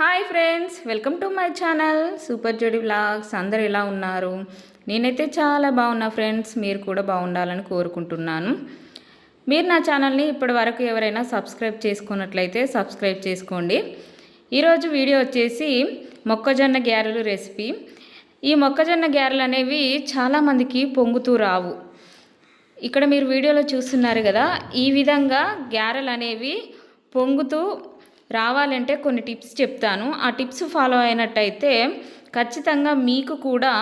Hi friends welcome to my channel super జోడి vlogs అందరు ఎలా ఉన్నారు? నేనైతే చాలా బాగున్నా ఫ్రెండ్స్ మీరు కూడా బాగుండాలని కోరుకుంటున్నాను. మీరు నా ఛానల్ని ఇప్పటి వరకు ఎవరైనా సబ్స్క్రైబ్ చేసుకున్నట్లయితే సబ్స్క్రైబ్ చేసుకోండి. ఈరోజు వీడియో వచ్చేసి మొక్కజొన్న గ్యారెలు రెసిపీ. ఈ మొక్కజొన్న గ్యారెలు అనేవి చాలామందికి పొంగుతూ రావు. ఇక్కడ మీరు వీడియోలో చూస్తున్నారు కదా ఈ విధంగా గ్యారెలు అనేవి పొంగుతూ రావాలంటే కొన్ని టిప్స్ చెప్తాను. ఆ టిప్స్ ఫాలో అయినట్టయితే ఖచ్చితంగా మీకు కూడా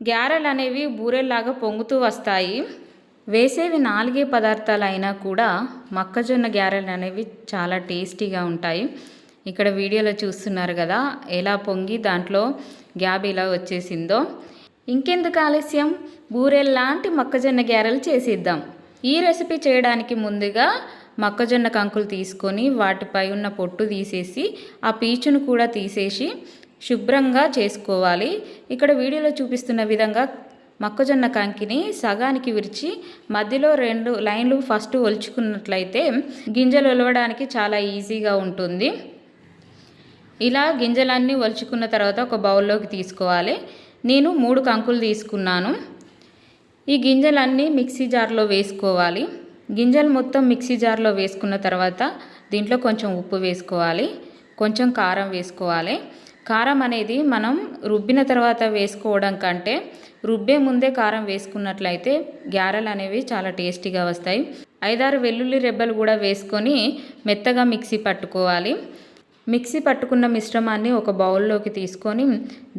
గ్యారెలు అనేవి బూరెల్లాగా పొంగుతూ వస్తాయి. వేసేవి నాలుగే పదార్థాలు అయినా కూడా మొక్కజొన్న గ్యారెలు అనేవి చాలా టేస్టీగా ఉంటాయి. ఇక్కడ వీడియోలో చూస్తున్నారు కదా ఎలా పొంగి దాంట్లో గ్యాబ్ ఇలా వచ్చేసిందో. ఇంకెందుకు ఆలస్యం? బూరెల్లాంటి మొక్కజొన్న గ్యారెలు చేసిద్దాం. ఈ రెసిపీ చేయడానికి ముందుగా మొక్కజొన్న కంకులు తీసుకొని వాటిపై ఉన్న పొట్టు తీసేసి ఆ పీచును కూడా తీసేసి శుభ్రంగా చేసుకోవాలి. ఇక్కడ వీడియోలో చూపిస్తున్న విధంగా మొక్కజొన్న కంకిని సగానికి విరిచి మధ్యలో రెండు లైన్లు ఫస్ట్ ఒలుచుకున్నట్లయితే గింజలు ఒలవడానికి చాలా ఈజీగా ఉంటుంది. ఇలా గింజలన్నీ ఒలుచుకున్న తర్వాత ఒక బౌల్లోకి తీసుకోవాలి. నేను మూడు కంకులు తీసుకున్నాను. ఈ గింజలన్నీ మిక్సీ జార్లో వేసుకోవాలి. గింజలు మొత్తం మిక్సీ జార్లో వేసుకున్న తర్వాత దీంట్లో కొంచెం ఉప్పు వేసుకోవాలి. కొంచెం కారం వేసుకోవాలి. కారం అనేది మనం రుబ్బిన తర్వాత వేసుకోవడం కంటే రుబ్బే ముందే కారం వేసుకున్నట్లయితే గ్యారెలు అనేవి చాలా టేస్టీగా వస్తాయి. ఐదారు వెల్లుల్లి రెబ్బలు కూడా వేసుకొని మెత్తగా మిక్సీ పట్టుకోవాలి. మిక్సీ పట్టుకున్న మిశ్రమాన్ని ఒక బౌల్లోకి తీసుకొని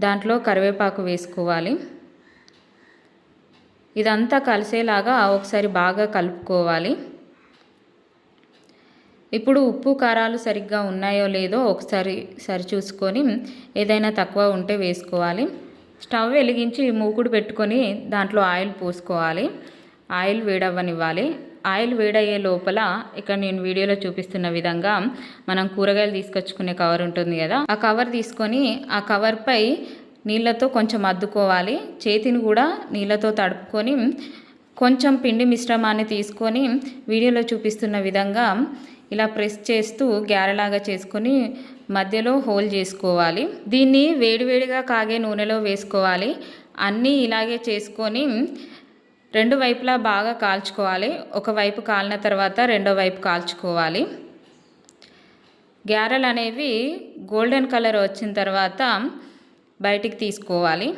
దాంట్లో కరివేపాకు వేసుకోవాలి. ఇదంతా కలిసేలాగా ఒకసారి బాగా కలుపుకోవాలి. ఇప్పుడు ఉప్పు కారాలు సరిగ్గా ఉన్నాయో లేదో ఒకసారి సరిచూసుకొని ఏదైనా తక్కువ ఉంటే వేసుకోవాలి. స్టవ్ వెలిగించి మూకుడు పెట్టుకొని దాంట్లో ఆయిల్ పోసుకోవాలి. ఆయిల్ వేడవ్వనివ్వాలి. ఆయిల్ వేడయ్యే లోపల ఇక్కడ నేను వీడియోలో చూపిస్తున్న విధంగా మనం కూరగాయలు తీసుకొచ్చుకునే కవర్ ఉంటుంది కదా ఆ కవర్ తీసుకొని ఆ కవర్పై నీళ్ళతో కొంచెం అద్దుకోవాలి. చేతిని కూడా నీళ్ళతో తడుపుకొని కొంచెం పిండి మిశ్రమాన్ని తీసుకొని వీడియోలో చూపిస్తున్న విధంగా ఇలా ప్రెస్ చేస్తూ గ్యారలాగా చేసుకొని మధ్యలో హోల్ చేసుకోవాలి. దీన్ని వేడివేడిగా కాగే నూనెలో వేసుకోవాలి. అన్నీ ఇలాగే చేసుకొని రెండు వైపులా బాగా కాల్చుకోవాలి. ఒకవైపు కాలిన తర్వాత రెండో వైపు కాల్చుకోవాలి. గ్యారెలు అనేవి గోల్డెన్ కలర్ వచ్చిన తర్వాత బయటికి తీసుకోవాలి.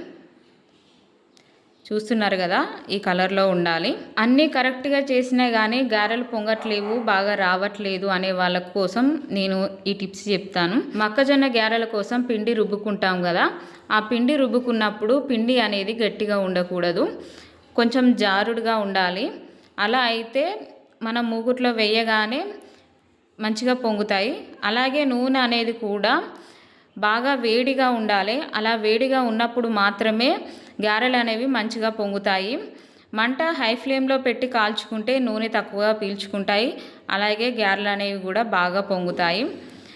చూస్తున్నారు కదా ఈ కలర్లో ఉండాలి. అన్నీ కరెక్ట్గా చేసినా కానీ గారెలు పొంగట్లేవు బాగా రావట్లేదు అనే వాళ్ళ కోసం నేను ఈ టిప్స్ చెప్తాను. మొక్కజొన్న గారెల కోసం పిండి రుబ్బుకుంటాం కదా ఆ పిండి రుబ్బుకున్నప్పుడు పిండి అనేది గట్టిగా ఉండకూడదు. కొంచెం జారుడుగా ఉండాలి. అలా అయితే మనం మూగుట్లో వేయగానే మంచిగా పొంగుతాయి. అలాగే నూనె అనేది కూడా బాగా వేడిగా ఉండాలి. అలా వేడిగా ఉన్నప్పుడు మాత్రమే గారెలు అనేవి మంచిగా పొంగుతాయి. మంట హై ఫ్లేమ్లో పెట్టి కాల్చుకుంటే నూనె తక్కువగా పీల్చుకుంటాయి. అలాగే గారెలు అనేవి కూడా బాగా పొంగుతాయి.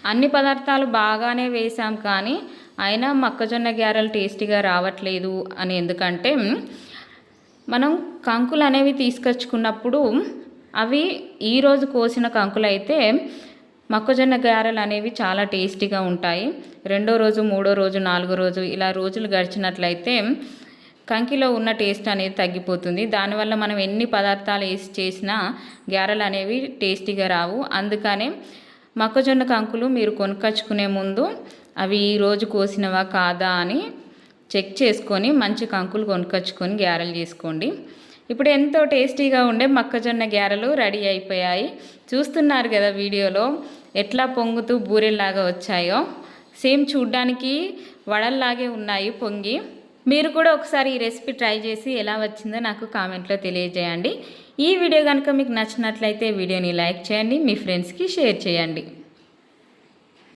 అన్ని పదార్థాలు బాగానే వేసాం కానీ అయినా మొక్కజొన్న గారెలు టేస్టీగా రావట్లేదు అని ఎందుకంటే మనం కంకులు అనేవి తీసుకొచ్చుకున్నప్పుడు అవి ఈరోజు కోసిన కంకులు అయితే మొక్కజొన్న గారెలు అనేవి చాలా టేస్టీగా ఉంటాయి. రెండో రోజు మూడో రోజు నాలుగో రోజు ఇలా రోజులు గడిచినట్లయితే కంకిలో ఉన్న టేస్ట్ అనేది తగ్గిపోతుంది. దానివల్ల మనం ఎన్ని పదార్థాలు వేసి చేసినా గారెలు అనేవి టేస్టీగా రావు. అందుకనే మొక్కజొన్న కంకులు మీరు కొనుక్కొచ్చుకునే ముందు అవి ఈ రోజు కోసినవా కాదా అని చెక్ చేసుకొని మంచి కంకులు కొనుక్కొచ్చుకొని గ్యారెలు చేసుకోండి. ఇప్పుడు ఎంతో టేస్టీగా ఉండే మొక్కజొన్న గ్యారెలు రెడీ అయిపోయాయి. చూస్తున్నారు కదా వీడియోలో ఎట్లా పొంగుతూ బూరెల్లాగా వచ్చాయో. సేమ్ చూడ్డానికి వడల్లాగే ఉన్నాయి పొంగి. మీరు కూడా ఒకసారి ఈ రెసిపీ ట్రై చేసి ఎలా వచ్చిందో నాకు కామెంట్లో తెలియజేయండి. ఈ వీడియో కనుక మీకు నచ్చినట్లయితే వీడియోని లైక్ చేయండి మీ ఫ్రెండ్స్కి షేర్ చేయండి.